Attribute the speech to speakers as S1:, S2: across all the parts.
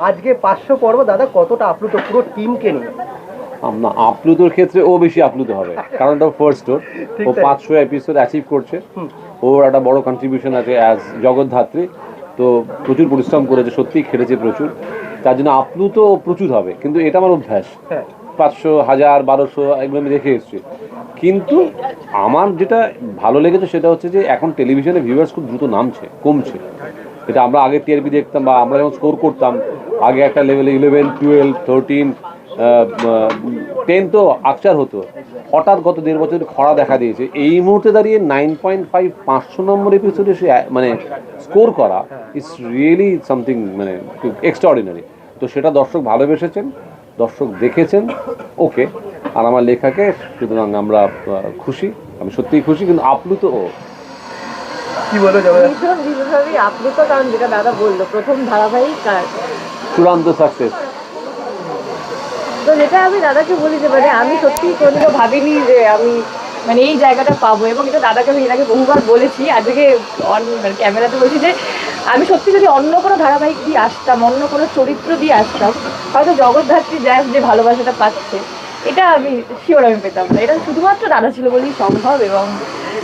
S1: আজকে পাঁচশো পর্ব দাদা কতটা আপ্লুত? পুরো টিমকে নিয়ে।
S2: না আপ্লুতর ক্ষেত্রে ও বেশি আপ্লুত হবে। কারণ ওটা ফার্স্ট ওর। ও পাঁচশো এপিসোড অ্যাচিভ করছে। ওর একটা বড় কন্ট্রিবিউশন আছে অ্যাজ জগৎধাত্রী তো প্রচুর পরিশ্রম করেছে সত্যিই খেটেছে প্রচুর। তার জন্য আপ্লুত প্রচুর হবে। কিন্তু এটা আমার অভ্যাস।
S1: হ্যাঁ।
S2: পাঁচশো হাজার বারোশো এগুলো আমি দেখে এসেছি। কিন্তু আমার যেটা ভালো লেগেছে সেটা হচ্ছে যে এখন টেলিভিশনে ভিউয়ার্স খুব দ্রুত নামছে কমছে। এটা আমরা আগে টিআরপি দেখতাম বা আমরা যখন স্কোর করতাম, আগে একটা লেভেলে ইলেভেন টুয়েলভ থার্টিন টেন তো আকচার হতো। হঠাৎ গত দেড় বছর খরা দেখা দিয়েছে। এই মুহূর্তে দাঁড়িয়ে নাইন পয়েন্ট ফাইভ পাঁচশো নম্বর এপিসোডে সে মানে স্কোর করা ইটস রিয়েলি সামথিং মানে এক্সট্রাঅর্ডিনারি তো সেটা দর্শক ভালোবেসেছেন, দর্শক দেখেছেন ওকে আর আমার লেখাকে, সুতরাং আমরা খুশি, আমি সত্যিই খুশি, কিন্তু আপ্লুত ও
S1: কি বলো জগদ্ধাত্রী
S3: ভীষণ ভীষণভাবেই আপ্লুত কারণ যেটা দাদা বলল প্রথম ধারাবাহিক আর
S2: চূড়ান্ত সাকসেস
S3: তো যেটা আমি দাদাকে বলি যে মানে আমি সত্যি কোনোদিনও ভাবিনি যে আমি মানে এই জায়গাটা পাবো এবং এটা দাদাকে আমি এর আগে বহুবার বলেছি আজকে অন মানে ক্যামেরাতে বলছি যে আমি সত্যি যদি অন্য কোনো ধারাবাহিক দিয়ে আসতাম অন্য কোনো চরিত্র দিয়ে আসতাম হয়তো জগৎধাত্রী জ্যাস যে ভালোবাসাটা পাচ্ছে এটা আমি শিওর আমি পেতাম না। এটা শুধুমাত্র দাদা ছিল বলেই সম্ভব এবং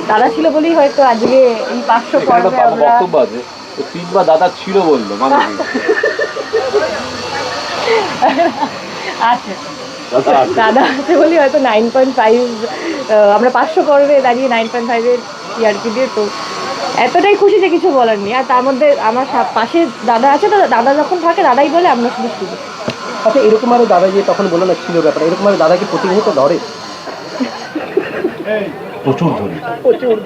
S3: দাদা ছিল বলেই হয়তো আজকে এই পাঁচশো পর্বে আমরা
S2: বক্তব্য আছে। তিনবার দাদা ছিল বলল মানে কি? দাদা আছে।
S3: দাদা আছে বলি হয়তো নাইন পয়েন্ট ফাইভ আমরা পাঁচশো পর্বে দাঁড়িয়ে নাইন পয়েন্ট ফাইভের টিআরপি দিয়ে তো এতটাই খুশি যে কিছু বলার নেই। আর তার মধ্যে আমার পাশে দাদা আছে তো দাদা যখন থাকে দাদাই বলে আমরা শুধু শুধু।
S1: আচ্ছা এরকম আরও দাদা যে তখন বলল না ছিল ব্যাপার এরকম আরও দাদাকে প্রতিনিয়ত ধরে?
S2: প্রচুর ধরি।
S1: প্রচুর।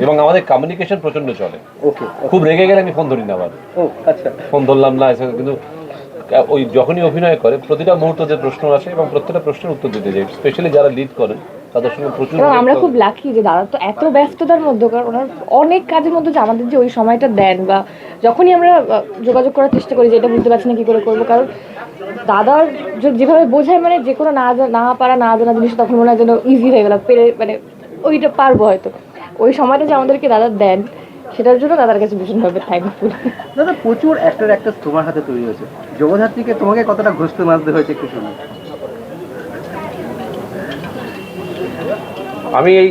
S2: এবং আমাদের কমিউনিকেশন প্রচণ্ড চলে।
S1: ওকে
S2: খুব রেগে গেলে আমি ফোন ধরি না আবার।
S1: ও আচ্ছা।
S2: ফোন ধরলাম না কিন্তু ওই যখনই অভিনয় করে প্রতিটা মুহূর্তে প্রশ্ন আসে এবং প্রত্যেকটা প্রশ্নের উত্তর দিতে যায় স্পেশালি যারা লিড করেন তাদের সঙ্গে প্রচুর
S3: এবং আমরা খুব লাকি যে দাদা তো এত ব্যস্ততার মধ্যে কারণ ওনার অনেক কাজের মধ্যে যে আমাদের যে ওই সময়টা দেন বা যখনই আমরা যোগাযোগ করার চেষ্টা করি যে এটা বুঝতে পারছি না কী করে করব কারণ দাদার যেভাবে বোঝায় মানে যে কোনো না না পারা না জানা জিনিস তখন মনে হয় যেন ইজি হয়ে গেল পেরে মানে ওইটা পারব হয়তো। ওই সময়টা যে আমাদেরকে দাদা দেন সেটার জন্য দাদার কাছে ভীষণভাবে থ্যাঙ্কফুল
S1: দাদা প্রচুর অ্যাক্টর অ্যাক্ট্রেস তোমার হাতে তৈরি হয়েছে। জগদ্ধাত্রীকে তোমাকে কতটা ঘুষতে মারতে হয়েছে একটু শুনি
S2: আমি এই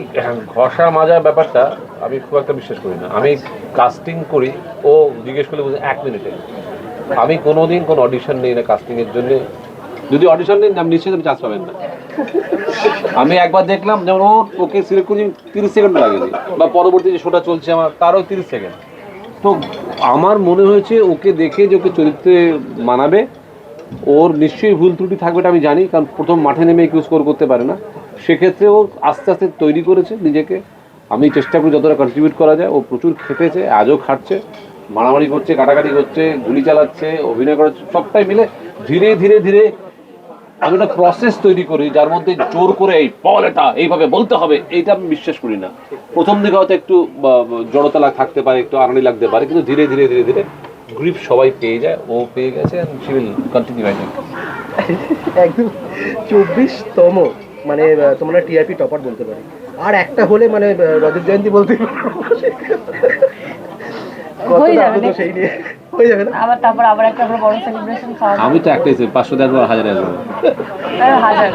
S2: ঘষা মাজা ব্যাপারটা আমি খুব একটা বিশ্বাস করি না। আমি কাস্টিং করি, ও জিজ্ঞেস করলে বুঝে এক মিনিটে আমি কোনোদিন কোনো অডিশন নিই না কাস্টিংয়ের জন্য। যদি অডিশন নেই আমি নিশ্চিত আপনি চান্স পাবেন না। আমি একবার দেখলাম, যেমন ও ওকে সিলেক্ট করছি তিরিশ সেকেন্ড লাগেনি, বা পরবর্তী যে শোটা চলছে আমার, তারও তিরিশ সেকেন্ড তো আমার মনে হয়েছে ওকে দেখে যে ওকে চরিত্রে মানাবে। ওর নিশ্চয়ই ভুল ত্রুটি থাকবে এটা আমি জানি, কারণ প্রথম মাঠে নেমে কেউ স্কোর করতে পারে না। সেক্ষেত্রে ও আস্তে আস্তে তৈরি করেছে নিজেকে। আমি চেষ্টা করি যতটা কন্ট্রিবিউট করা যায়। ও প্রচুর খেটেছে, আজও খাটছে, মারামারি করছে, কাটাকাটি করছে, গুলি চালাচ্ছে, অভিনয় করাচ্ছে সবটাই মিলে ধীরে ধীরে ধীরে আমি একটা প্রসেস তৈরি করি যার মধ্যে জোর করে এই বল এটা, এইভাবে বলতে হবে, এইটা আমি বিশ্বাস করি না। প্রথম দিকে হয়তো একটু জড়তা থাকতে পারে, একটু আনানি লাগতে পারে, কিন্তু ধীরে ধীরে ধীরে ধীরে গ্রিপ সবাই পেয়ে যায়, ও পেয়ে গেছে একদম উইল কন্টিনিউ
S1: একদম চব্বিশতম মানে তোমরা টিআরপি টপার বলতে পারি আর একটা হলে মানে রজত জয়ন্তী বলতে।
S3: আবার তারপর আবার একটা বড়
S2: আমি তো একটাই পাঁচশো দেড় বার হাজার আসব
S3: হ্যাঁ, হাজার।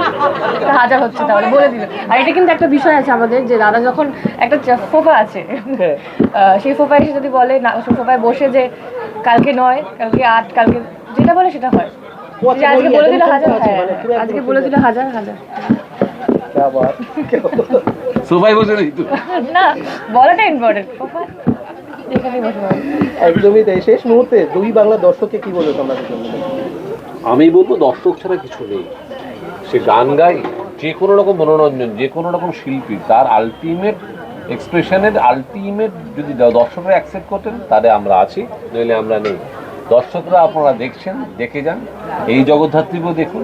S3: হাজার হচ্ছে তাহলে বলে দিল আর এটা কিন্তু একটা বিষয় আছে আমাদের যে দাদা যখন একটা ফোফা আছে সেই ফোফা এসে যদি বলে না ফোফায় বসে যে কালকে নয় কালকে আট কালকে যেটা বলে সেটা হয়। আজকে বলে দিল হাজার হ্যাঁ, আজকে বলে দিল। হাজার হাজার।
S2: সোফায় বসে
S3: না বলাটা ইম্পর্টেন্ট সোফায়
S1: একদমই তাই। শেষ মুহূর্তে দুই বাংলা দর্শককে কি বলবে তোমরা
S2: আমি বলব দর্শক ছাড়া কিছু নেই। সে গান গায় যে কোনো রকম মনোরঞ্জন যে কোনো রকম শিল্পী তার আলটিমেট এক্সপ্রেশনের আলটিমেট যদি দর্শকরা অ্যাকসেপ্ট করতেন তাহলে আমরা আছি নইলে আমরা নেই। দর্শকরা আপনারা দেখছেন দেখে যান। এই জগদ্ধাত্রীকেও দেখুন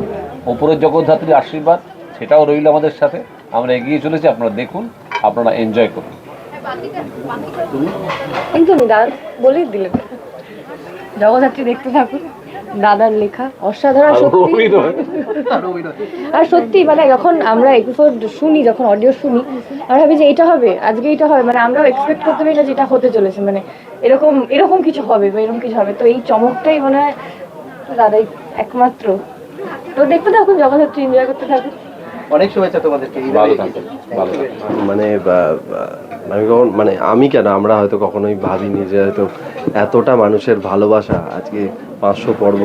S2: ওপরের জগদ্ধাত্রীর আশীর্বাদ সেটাও রইল আমাদের সাথে। আমরা এগিয়ে চলেছি আপনারা দেখুন আপনারা এনজয় করুন।
S3: একদমই, দাদা, বলেই দিলেন। জগদ্ধাত্রী দেখতে থাকুন, দাদার লেখা অসাধারণ,
S2: আর
S3: সত্যি।
S1: আর
S3: সত্যি মানে যখন আমরা এপিসোড শুনি, যখন অডিও শুনি, আমরা ভাবি যে এটা হবে, আজকে এটা হবে মানে আমরাও এক্সপেক্ট করতে পারি না যে এটা হতে চলেছে মানে এরকম এরকম কিছু হবে বা এরকম কিছু হবে। তো এই চমকটাই মনে হয় দাদাই একমাত্র। তো দেখতে থাকুন, জগদ্ধাত্রী এনজয় করতে থাকুন।
S1: অনেক শুভেচ্ছা তোমাদেরকে
S2: ভালো থাকবেন ভালো
S4: মানে আমি কখন মানে আমি কেন আমরা হয়তো কখনোই ভাবিনি যে হয়তো এতটা মানুষের ভালোবাসা আজকে পাঁচশো পর্ব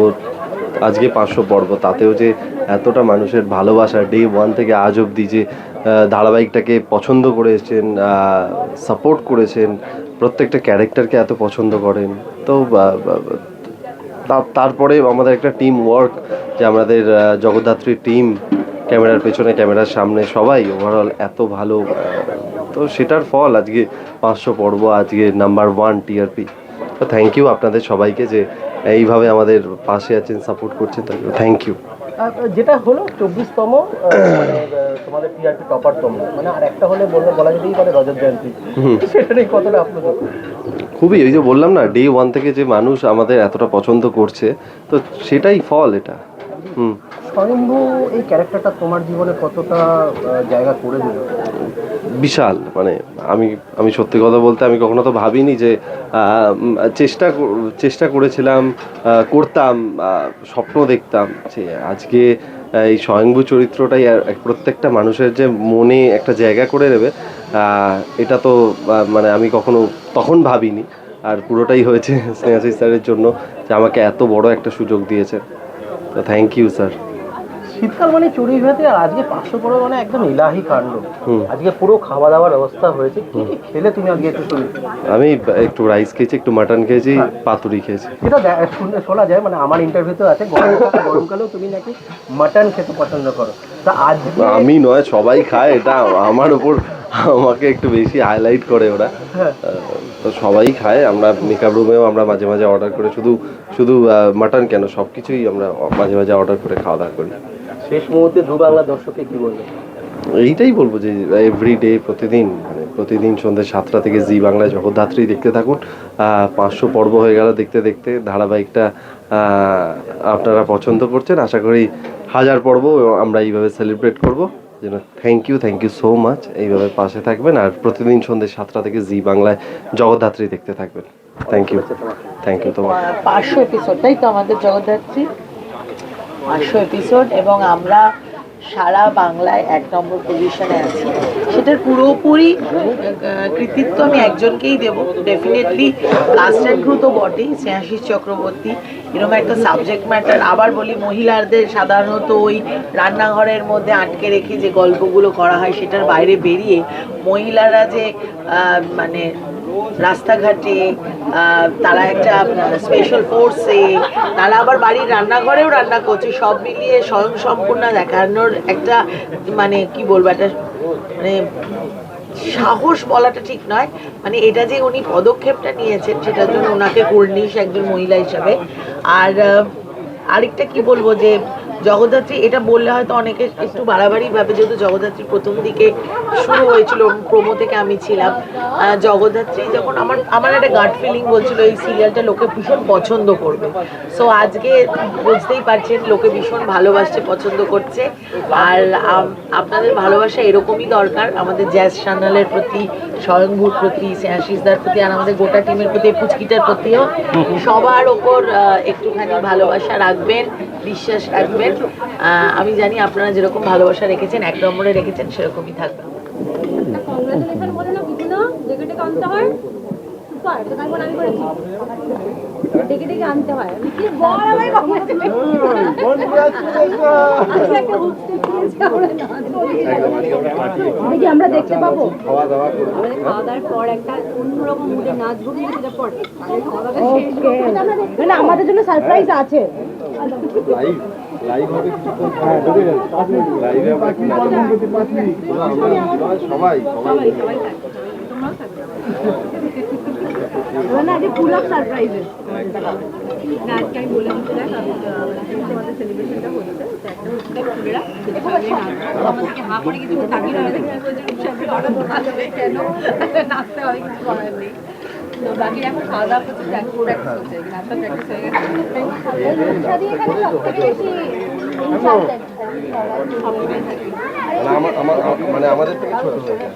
S4: আজকে পাঁচশো পর্ব তাতেও যে এতটা মানুষের ভালোবাসা ডে ওয়ান থেকে আজ অবধি যে ধারাবাহিকটাকে পছন্দ করে এসছেন সাপোর্ট করেছেন প্রত্যেকটা ক্যারেক্টারকে এত পছন্দ করেন তো তারপরে আমাদের একটা টিম ওয়ার্ক যে আমাদের জগদ্ধাত্রীর টিম ক্যামেরার পেছনে ক্যামেরার সামনে সবাই ওভারঅল এত ভালো তো সেটার ফল আজকে পাঁচশো পর্ব আজকে নাম্বার ওয়ান টিআরপি তো থ্যাংক ইউ আপনাদের সবাইকে যে এইভাবে আমাদের পাশে আছেন সাপোর্ট করছেন থ্যাংক ইউ
S1: যেটা হলো চব্বিশতম মানে তোমাদের টিআরপি টপারতম মানে আর একটা হলে বললে বলা যেতেই পারে রজত জয়ন্তী। সেটা নিয়ে কতটা আপনার
S4: খুবই ওই যে বললাম না ডে ওয়ান থেকে যে মানুষ আমাদের এতটা পছন্দ করছে তো সেটাই ফল এটা। হুম।
S1: এই ক্যারেক্টারটা তোমার জীবনে কতটা জায়গা করে দিল?
S4: বিশাল মানে আমি আমি সত্যি কথা বলতে আমি কখনো তো ভাবিনি যে চেষ্টা চেষ্টা করেছিলাম করতাম স্বপ্ন দেখতাম যে আজকে এই স্বয়ংভূ চরিত্রটাই প্রত্যেকটা মানুষের যে মনে একটা জায়গা করে নেবে এটা তো মানে আমি কখনো তখন ভাবিনি। আর পুরোটাই হয়েছে স্নেহাশিস স্যারের জন্য যে আমাকে এত বড় একটা সুযোগ দিয়েছে। তো থ্যাংক ইউ স্যার
S1: শীতকাল মানে চড়ুই ভাতে আর আজকে পাঁচশো পড়ে মানে একদম ইলাহি কাণ্ড। আজকে পুরো খাওয়া দাওয়ার ব্যবস্থা হয়েছে। কি কি খেলে তুমি আজকে একটু শুনি।
S4: আমি একটু রাইস খেয়েছি একটু মাটন খেয়েছি পাতুরি খেয়েছি।
S1: এটা শুনে শোনা যায় মানে আমার ইন্টারভিউতে আছে গরমকালে গরমকালেও তুমি নাকি মাটন খেতে পছন্দ করো। তা আজকে
S4: আমি নয় সবাই খায় এটা আমার উপর আমাকে একটু বেশি হাইলাইট করে ওরা।
S1: হ্যাঁ।
S4: তো সবাই খায় আমরা মেকআপ রুমেও আমরা মাঝে মাঝে অর্ডার করে শুধু শুধু মাটন কেন সব কিছুই আমরা মাঝে মাঝে অর্ডার করে খাওয়া দাওয়া করি।
S1: শেষ মুহূর্তে দু বাংলা দর্শককে কি বলবে?
S4: এইটাই বলব যে এভরি ডে প্রতিদিন মানে প্রতিদিন সন্ধ্যে সাতটা থেকে জি বাংলায় জগদ্ধাত্রী দেখতে থাকুন। পাঁচশো পর্ব হয়ে গেল দেখতে দেখতে। ধারাবাহিকটা আপনারা পছন্দ করছেন। আশা করি হাজার পর্ব আমরা এইভাবে সেলিব্রেট করব। যেন thank you thank you so much এইভাবে পাশে থাকবেন আর প্রতিদিন সন্ধ্যে সাতটা থেকে জি বাংলায় জগদ্ধাত্রী দেখতে থাকবেন। থ্যাংক ইউ থ্যাংক ইউ তোমার
S5: পাঁচশো এপিসোড তাই তো আমাদের জগদ্ধাত্রী? পাঁচশো এপিসোড এবং আমরা সারা বাংলায় এক নম্বর পজিশনে আছি। সেটার পুরোপুরি কৃতিত্ব আমি একজনকেই দেব। ডেফিনেটলি লাস্ট অ্যান্ড তো বটেই স্নেহাশিস চক্রবর্তী। এরকম একটা সাবজেক্ট ম্যাটার আবার বলি, মহিলাদের সাধারণত ওই রান্নাঘরের মধ্যে আটকে রেখে যে গল্পগুলো করা হয়, সেটার বাইরে বেরিয়ে মহিলারা যে মানে রাস্তাঘাটে তারা একটা স্পেশাল ফোর্সে তারা আবার বাড়ির রান্নাঘরেও রান্না করছে, সব মিলিয়ে স্বয়ং সম্পূর্ণ দেখানোর একটা মানে কি বলব, একটা মানে সাহস বলাটা ঠিক নয়। মানে এটা যে উনি পদক্ষেপটা নিয়েছেন, সেটার জন্য ওনাকে কর্নিশ একজন মহিলা হিসাবে। আর আরেকটা কি বলব যে জগদ্ধাত্রী, এটা বললে হয়তো অনেকে একটু বাড়াবাড়ি ভাবে, যেহেতু জগদ্ধাত্রী প্রথম দিকে শুরু হয়েছিল প্রোমো থেকে আমি ছিলাম। জগদ্ধাত্রী যখন আমার আমার একটা গার্ড ফিলিং বলছিল, এই সিরিয়ালটা লোকে ভীষণ পছন্দ করবে। সো আজকে বুঝতেই পারছেন, লোকে ভীষণ ভালোবাসছে, পছন্দ করছে। আর আপনাদের ভালোবাসা এরকমই দরকার। আমাদের জ্যাজ চ্যানেলের প্রতি স্বয়ংভূর প্রতি শ্রেয়াশিসদার প্রতি, আর আমাদের গোটা টিমের প্রতি, পুচকিটার প্রতিও সবার ওপর একটুখানি ভালোবাসা রাখবেন, বিশ্বাস রাখবেন। আহ, আমি জানি আপনারা যেরকম ভালোবাসা রেখেছেন এক নম্বরে রেখেছেন সেরকমই থাকবে।
S6: না কিছু না ডেকে ডেকে আনতে হয়। সুপার তো তারপর আমি করেছি। ডেকে ডেকে আনতে হয়। আমি কি বল আমায় দেখি আমরা দেখতে পাবো? আমাদের খাওয়া দাওয়ার পর একটা অন্যরকম মুডে নাচবো কিন্তু সেটা পরে
S4: সবাই
S6: সবাই সবাই না ফুল অফ সারপ্রাইজেস না আজকে আমি বলে দিতে সেলিব্রেশনটা হচ্ছে একটা হচ্ছে ফুলেরা। সেটা সামনে নাচবো আমাদেরকে হাঁ করে কিছু তাকিয়ে রয়েছে সামনে অর্ডার নাচবে কেন নাচতে হবে কিছু করার নেই।
S4: মানে আমার আমার মানে আমাদের থেকে ছোট হয়ে যায়।